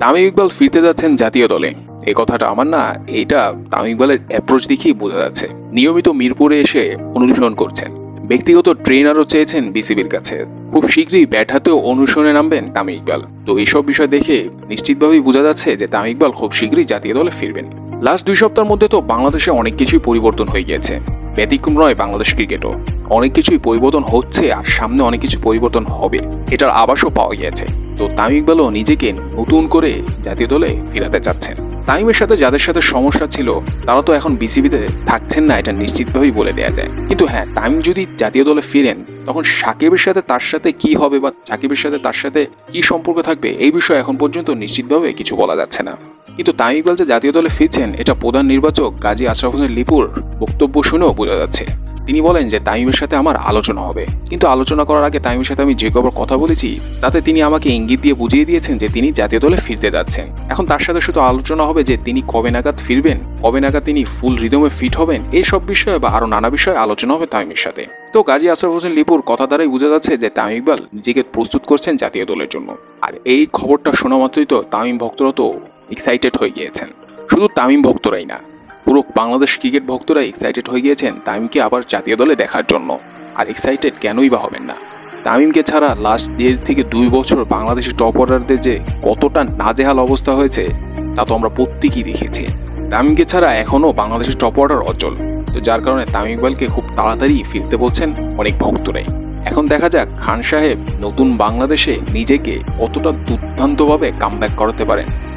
তামিম ইকবাল ফিরতে যাচ্ছেন জাতীয় দলে। এ কথাটা আমার না, এটা তামিম ইকবালের অ্যাপ্রোচ দেখেই বোঝা যাচ্ছে। নিয়মিত মিরপুরে এসে অনুশীলন করছেন। ব্যক্তিগত ট্রেনারও চেয়েছেন বিসিবির কাছে। খুব শীঘ্রই ব্যাট হাতেও অনুশীলনে নামবেন তামিম ইকবাল। তো এইসব বিষয় দেখে নিশ্চিতভাবেই বোঝা যাচ্ছে যে তামিম ইকবাল খুব শীঘ্রই জাতীয় দলে ফিরবেন। লাস্ট দুই সপ্তাহের মধ্যে তো বাংলাদেশে অনেক কিছুই পরিবর্তন হয়ে গিয়েছে। ব্যতিক্রম নয় বাংলাদেশ ক্রিকেটও। অনেক কিছুই পরিবর্তন হচ্ছে আর সামনে অনেক কিছু পরিবর্তন হবে। এটার আবাসও পাওয়া গিয়েছে। তো তামিম ইকবালও নিজেকে নতুন করে জাতীয় দলে ফিরাতে চাচ্ছেন। তামিমের সাথে যাদের সাথে সমস্যা ছিল, তারা তো এখন বিসিবিতে থাকছেন না, এটা নিশ্চিতভাবেই বলে দেওয়া যায়। কিন্তু হ্যাঁ তামিম যদি জাতীয় দলে ফিরেন, তখন সাকিবের সাথে তার সাথে কি হবে বা সাকিবের সাথে তার সাথে কি সম্পর্ক থাকবে, এই বিষয়ে এখন পর্যন্ত নিশ্চিতভাবে কিছু বলা যাচ্ছে না। কিন্তু তামিম ইকবাল যে জাতীয় দলে ফিরছেন, এটা প্রধান নির্বাচক গাজী আশরাফ হোসেন লিপুর বক্তব্য শুনেও বোঝা যাচ্ছে। তিনি বলেন যে তামিমের সাথে আমার আলোচনা হবে। কিন্তু আলোচনা করার আগে তামিমের সাথে আমি যে খবর কথা বলেছি, তাতে তিনি আমাকে ইঙ্গিত দিয়ে বুঝিয়ে দিয়েছেন যে তিনি জাতীয় দলে ফিরতে যাচ্ছেন। এখন তার সাথে শুধু আলোচনা হবে যে তিনি কবে নাগাদ ফিরবেন, কবে নাগাদ তিনি ফুল রিদমে ফিট হবেন এইসব বিষয়ে বা আরও নানা বিষয়ে আলোচনা হবে তামিমের সাথে। তো গাজী আশরাফ হোসেন লিপুর কথা দ্বারাই বোঝা যাচ্ছে যে তামিম ইকবাল নিজেকে প্রস্তুত করছেন জাতীয় দলের জন্য। আর এই খবরটা শোনা মাত্রই তো তামিম ভক্তরা তো এক্সাইটেড হয়ে গিয়েছেন। শুধু তামিম ভক্তরাই না পুরো বাংলাদেশ ক্রিকেট ভক্তরা এক্সাইটেড হয়ে গিয়েছেন তামিমকে আবার জাতীয় দলে দেখার জন্য। আর এক্সাইটেড কেনই বা হবেন না? তামিমকে ছাড়া লাস্ট দেড় থেকে দুই বছর বাংলাদেশের টপ অর্ডারদের যে কতটা নাজেহাল অবস্থা হয়েছে, তা তো আমরা প্রত্যেকেই দেখেছি। তামিমকে ছাড়া এখনও বাংলাদেশের টপ অর্ডার অচল। তো যার কারণে তামিম খুব তাড়াতাড়ি ফিরতে বলছেন অনেক ভক্তরাই। এখন দেখা যাক খান সাহেব নতুন বাংলাদেশে নিজেকে কতটা দুর্দান্তভাবে কামব্যাক করাতে পারেন।